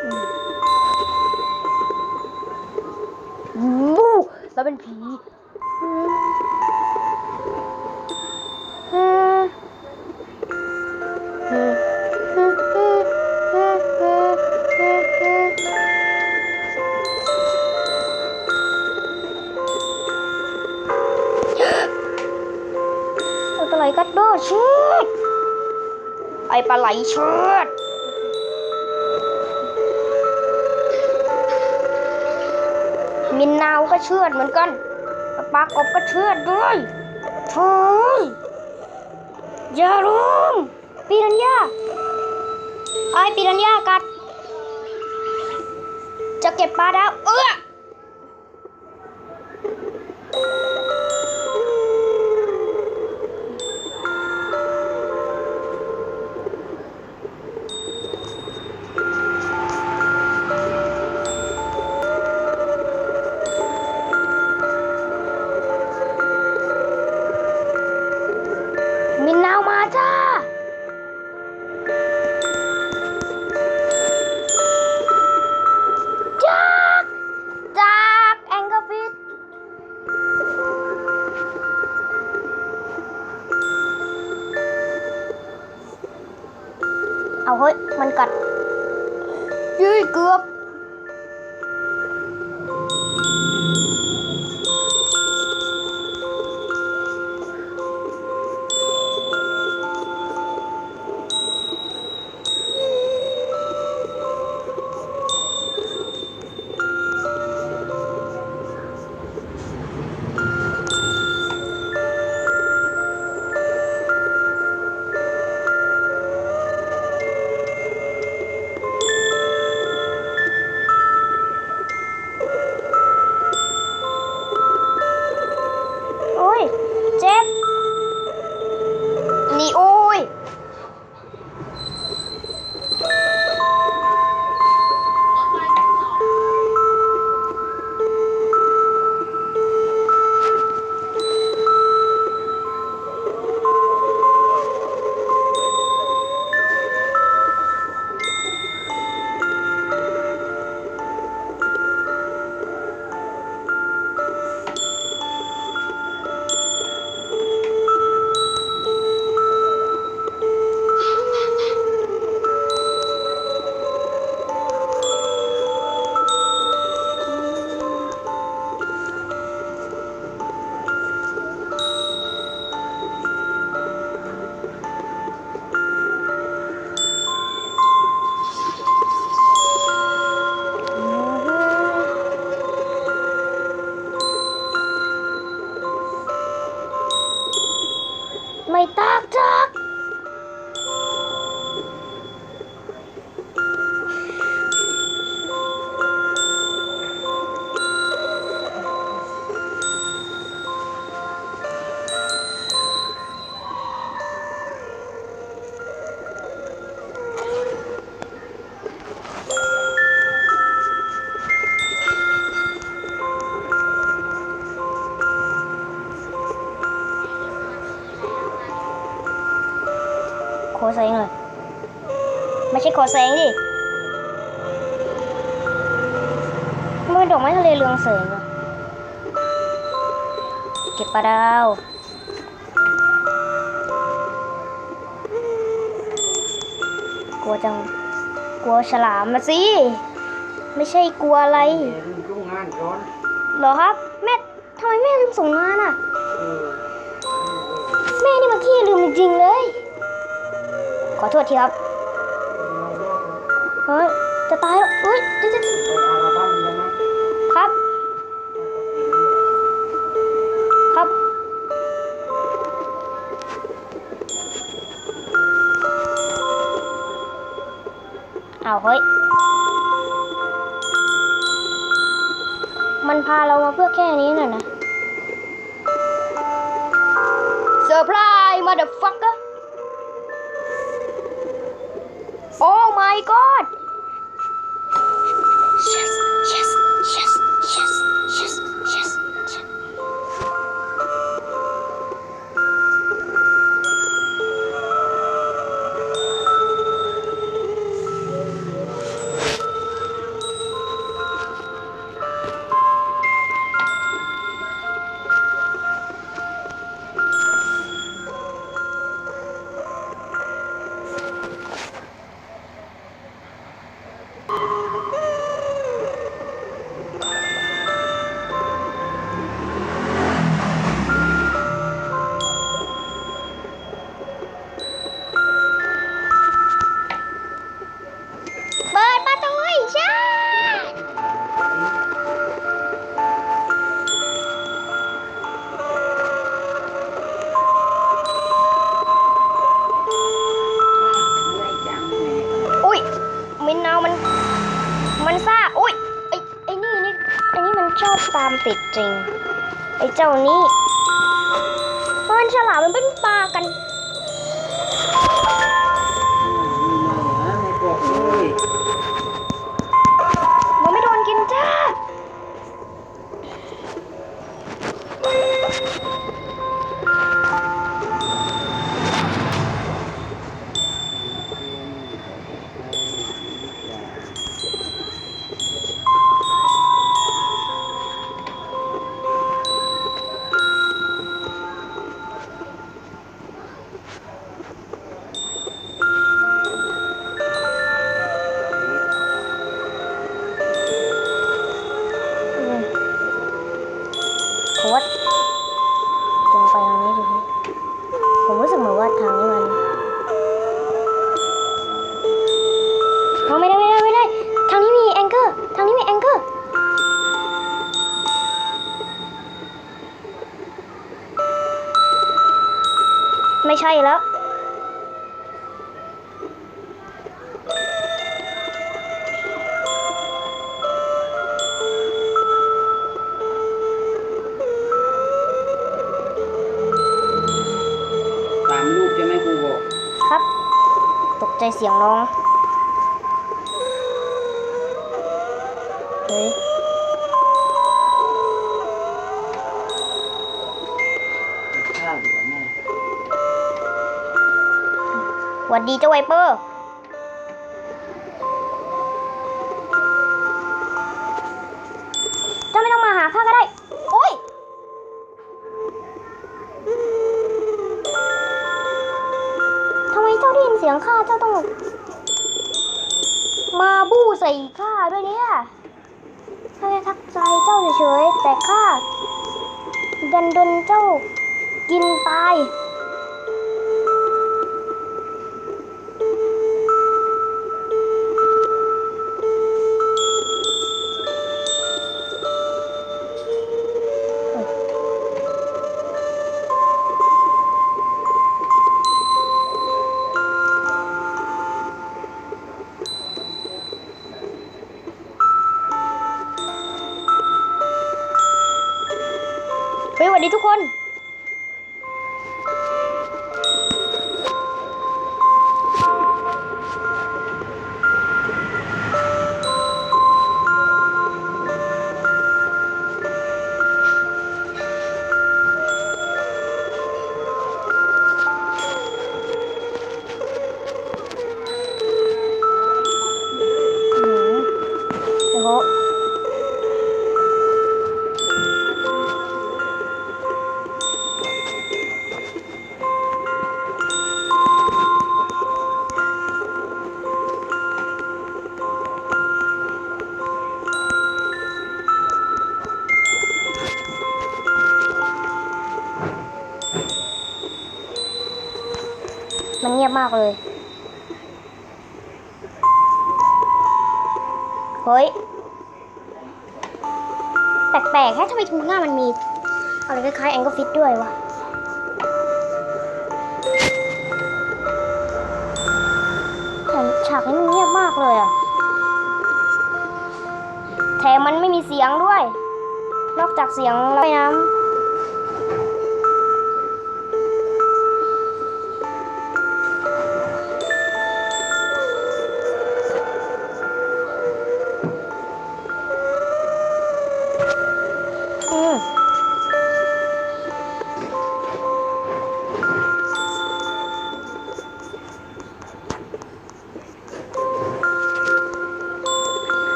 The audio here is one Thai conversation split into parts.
บูแล้วเป็นผีปลาไหลกัดดอร์เชิดไอปลาไหลเชิด มินนาวก็เชื่อดเหมือนกันปลากบก็เชื่อดด้วยโถ่อย่าลืมปีรัญญาไอปีรัญญากัด จะเก็บปลาดาวเอื้อ เอาเฮ้ย มันกัดยืยเกือบ โคแสงเลยไม่ใช่โคแสงดิมันเป็นดอกไม้ทะเลเรืองแสงอะเก็บปลาดาวกลัวจังกลัวฉลามมาสิ ไม่ใช่กลัวอะไรเดี๋ยวงงานก่อนหรอครับ แม่ทำไมแม่ลืมส่งงานอะ แม่นี่มันขี้ลืมจริงๆเลย ขอโทษทีครับเฮ้ยจะตายแล้วเฮ้ยจะจะไปอาราบั้มยังไงครับ ครับ เอาเฮ้ย มันพาเรามาเพื่อแค่นี้น่ะนะเซอร์ไพรส์มาเดอะฟักเกอร์ my god เจ้านี้มันฉลามมันเป็นปลากัน ลอ เสียงน้องเฮ้ยข้าวอยู่กับแม่หวัดดีเจ้าไวเปอร์เจ้าไม่ต้องมาหาข้าก็ได้ียงข้าเจ้าต้อง มาบู้ใส่ข้าด้วยเนี่ยข้าแค่ทักใจเจ้าเฉยๆแต่ข้าดันโดนเจ้ากินตายากเลย เฮ้ย แปลกๆแค่ทำไมทูน่ามันมี อะไรคล้ายๆแองเกิลฟิตด้วยวะฉากนี้มันเงียบมากเลยอะแถมมันไม่มีเสียงด้วย นอกจากเสียงลอยน้ำ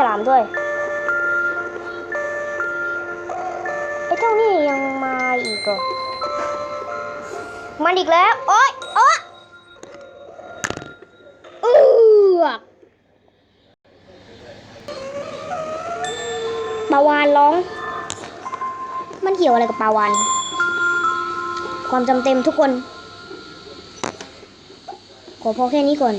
ฉลามด้วยไอ้เจ้านี่ยังมาอีกอมันอีกแล้ว โอ๊ยโอ๊ยเอือกปลาวานร้อง มันเกี่ยวอะไรกับปลาวาน ความจำเต็มทุกคน ขอพอแค่นี้ก่อน